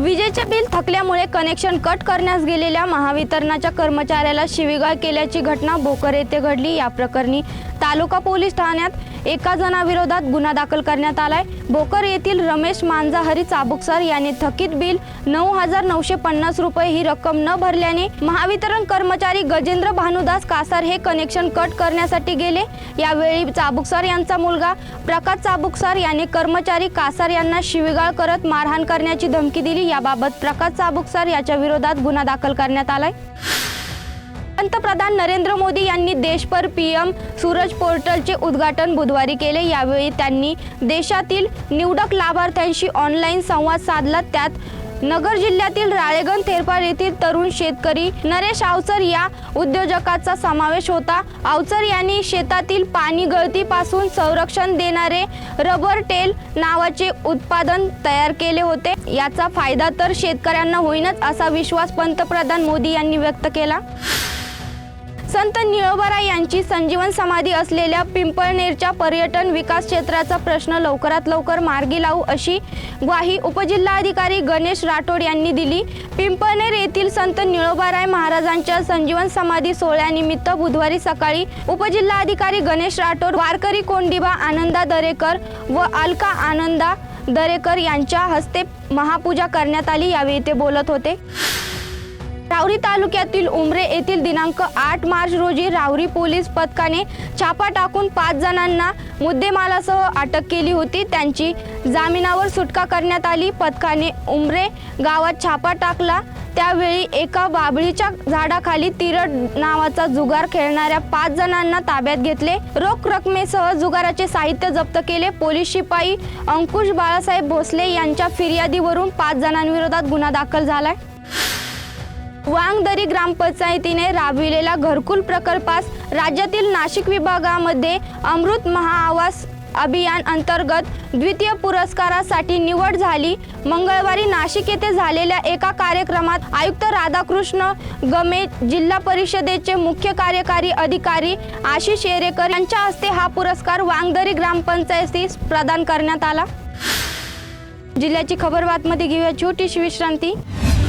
विजेचे bill थकल्यामुळे connection cut करण्यास गेलेल्या महावितरणाच्या कर्मचाऱ्याला शिवीगाळ केल्याची घटना भोकर येथे घडली. या प्रकरणी तालुका पोलीस ठाण्यात एका जणाविरोधात गुन्हा दाखल करण्यात आलाय. भोकर येथील रमेश मांजाहरी चाबुकसर याने थकीत बिल नऊ हजार नऊशे पन्नास रुपये ही रक्कम न भरल्याने महावितरण कर्मचारी गजेंद्र भानुदास कासार हे कनेक्शन कट करण्यासाठी गेले. यावेळी चाबुकसर यांचा मुलगा प्रकाश चाबुकसर याने कर्मचारी कासार यांना शिवीगाळ करत मारहाण करण्याची धमकी दिली. याबाबत प्रकाश चाबुकसर याच्या विरोधात गुन्हा दाखल करण्यात आलाय. पंतप्रधान नरेंद्र मोदी यांनी देशभर पी एम सूरज पोर्टलचे उद्घाटन बुधवारी केले. यावेळी त्यांनी देशातील निवडक लाभार्थ्यांशी ऑनलाईन संवाद साधला. त्यात नगर जिल्ह्यातील राळेगण थेरपार येथील तरुण शेतकरी नरेश अवचर या उद्योजकाचा समावेश होता. आवचर यांनी शेतातील पाणी गळतीपासून संरक्षण देणारे रबर टेल नावाचे उत्पादन तयार केले होते. याचा फायदा तर शेतकऱ्यांना होईनच असा विश्वास पंतप्रधान मोदी यांनी व्यक्त केला. संत निळोबाराय यांची संजीवन समाधी असलेल्या पिंपळनेरच्या पर्यटन विकास क्षेत्राचा प्रश्न लवकरात लवकर मार्गी लावू अशी ग्वाही उपजिल्हाधिकारी गणेश राठोड यांनी दिली. पिंपळनेर येथील संत निळोबाराय महाराजांच्या संजीवन समाधी सोहळ्यानिमित्त बुधवारी सकाळी उपजिल्हाधिकारी गणेश राठोड वारकरी कोंडिबा आनंदा दरेकर व अलका आनंदा दरेकर यांच्या हस्ते महापूजा करण्यात आली. यावेळी ते बोलत होते. राहुरी तालुक्यातील उमरे येथील दिनांक आठ मार्च रोजी राहुरी पोलीस पथकाने छापा टाकून पाच जणांना मुद्देमालासह अटक केली होती. त्यांची जामिनावर सुटका करण्यात आली. पथकाने उमरे गावात छापा टाकला. त्यावेळी एका बाबळीच्या झाडाखाली तिरड नावाचा जुगार खेळणाऱ्या पाच जणांना ताब्यात घेतले. रोख रकमेसह जुगाराचे साहित्य जप्त केले. पोलीस शिपाई अंकुश बाळासाहेब भोसले यांच्या फिर्यादीवरून पाच जणांविरोधात गुन्हा दाखल झालाय. वांगदरी ग्रामपंचायतीने राबविलेल्या घरकुल प्रकल्पास राज्यातील नाशिक विभागामध्ये अमृत महाआवास अभियान अंतर्गत द्वितीय पुरस्कारासाठी निवड झाली. मंगळवारी नाशिक येथे झालेल्या एका कार्यक्रमात आयुक्त राधाकृष्ण गमे जिल्हा परिषदेचे मुख्य कार्यकारी अधिकारी आशिष येरेकर यांच्या हस्ते हा पुरस्कार वांगदरी ग्रामपंचायतीस प्रदान करण्यात आला. जिल्ह्याची खबर बातमध्ये घेऊया छोटीशी विश्रांती.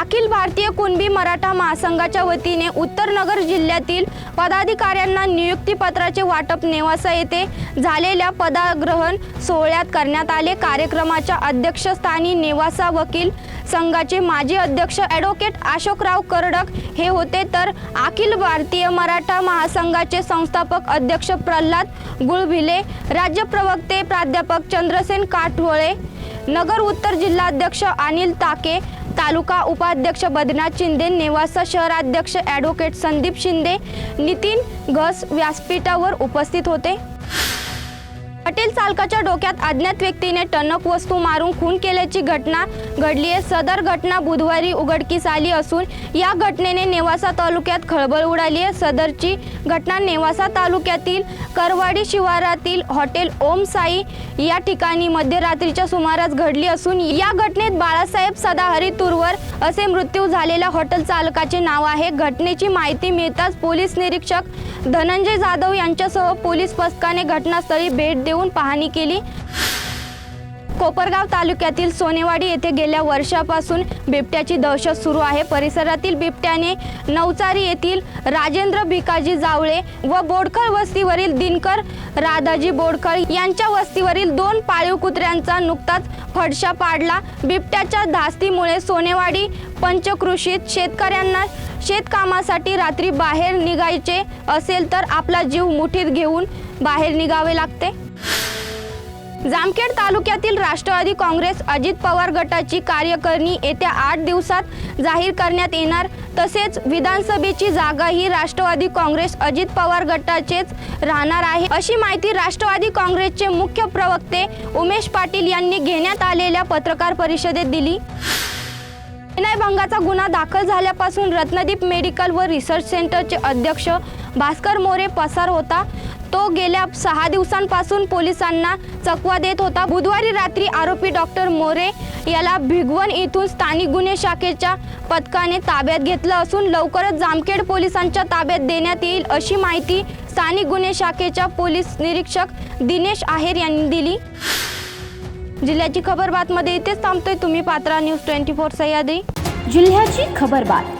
अखिल भारतीय कुणबी मराठा महासंघाच्या वतीने उत्तर नगर जिल्ह्यातील पदाधिकाऱ्यांना नियुक्तीपत्राचे वाटप नेवासा येथे झालेल्या पदाग्रहण सोहळ्यात करण्यात आले. कार्यक्रमाच्या अध्यक्षस्थानी नेवासा वकील संघाचे माजी अध्यक्ष ॲडव्होकेट अशोकराव करडक हे होते. तर अखिल भारतीय मराठा महासंघाचे संस्थापक अध्यक्ष प्रल्हाद गुळभिले राज्य प्रवक्ते प्राध्यापक चंद्रसेन काठवळे नगर उत्तर जिल्हाध्यक्ष अनिल ताके तालुका उपाध्यक्ष बदनाथ शिंदे नेवासा शहराध्यक्ष ॲडव्होकेट संदीप शिंदे नितीन घस व्यासपीठावर उपस्थित होते. हॉटेल चालकाच्या डोक्यात अज्ञात व्यक्तीने टणक वस्तू मारून खून केल्याची घटना घडली आहे. सदर घटना बुधवारी उघडकीस आली असून या घटनेने नेवासा तालुक्यात खळबळ उडाली आहे. सदरची घटना नेवासा तालुक्यातील करवाडी शिवारातील हॉटेल ओम साई या ठिकाणी मध्यरात्रीच्या सुमारास घडली असून या घटनेत बाळासाहेब सदाहरी तुरवर असे मृत्यू झालेल्या हॉटेल चालकाचे नाव आहे. घटनेची माहिती मिळताच पोलीस निरीक्षक धनंजय जाधव यांच्यासह पोलीस पथकाने घटनास्थळी भेट देऊन पाहणी केली. कोपरगाव तालुक्यातील सोनेवाडी येथे गेल्या वर्षापासून बिबट्याची दहशत सुरू आहे. परिसरातील बिबट्याने नवचारी येथील राजेंद्र भिकाजी जावळे व बोडखळ वस्तीवरील दिनकर राधाजी बोडखळ यांच्या वस्तीवरील दोन पाळीव कुत्र्यांचा नुकताच फडशा पाडला. बिबट्याच्या धास्तीमुळे सोनेवाडी पंचकृषीत शेतकऱ्यांना शेतकामासाठी रात्री बाहेर निघायचे असेल तर आपला जीव मुठीत घेऊन बाहेर निघावे लागते. जामखेड तालुक्यातील राष्ट्रवादी काँग्रेस अजित पवार गटाची कार्यकारिणी येत्या आठ दिवसात जाहीर करण्यात येणार. तसेच विधानसभेची जागा ही राष्ट्रवादी काँग्रेस अजित पवार गटाचेच राहणार आहे. अशी माहिती राष्ट्रवादी काँग्रेसचे मुख्य प्रवक्ते उमेश पाटील यांनी घेण्यात आलेल्या पत्रकार परिषदेत दिली. विनयभंगाचा गुन्हा दाखल झाल्यापासून रत्नदीप मेडिकल व रिसर्च सेंटरचे अध्यक्ष भास्कर मोरे पसार होता. तो गेल्या सहा दिवसांपासून पोलिसांना चकवा देत होता. बुधवारी रात्री आरोपी डॉक्टर मोरे याला भिगवण येथून स्थानिक गुन्हे शाखेच्या पथकाने ताब्यात घेतलं असून लवकरच जामखेड पोलिसांच्या ताब्यात देण्यात येईल अशी माहिती स्थानिक गुन्हे शाखेच्या पोलीस निरीक्षक दिनेश आहेर यांनी दिली. जिल्ह्याची खबर बातमध्ये इथेच थांबतोय. तुम्ही पात्रा न्यूज ट्वेंटी फोर सह्याद्री. जिल्ह्याची खबर बात.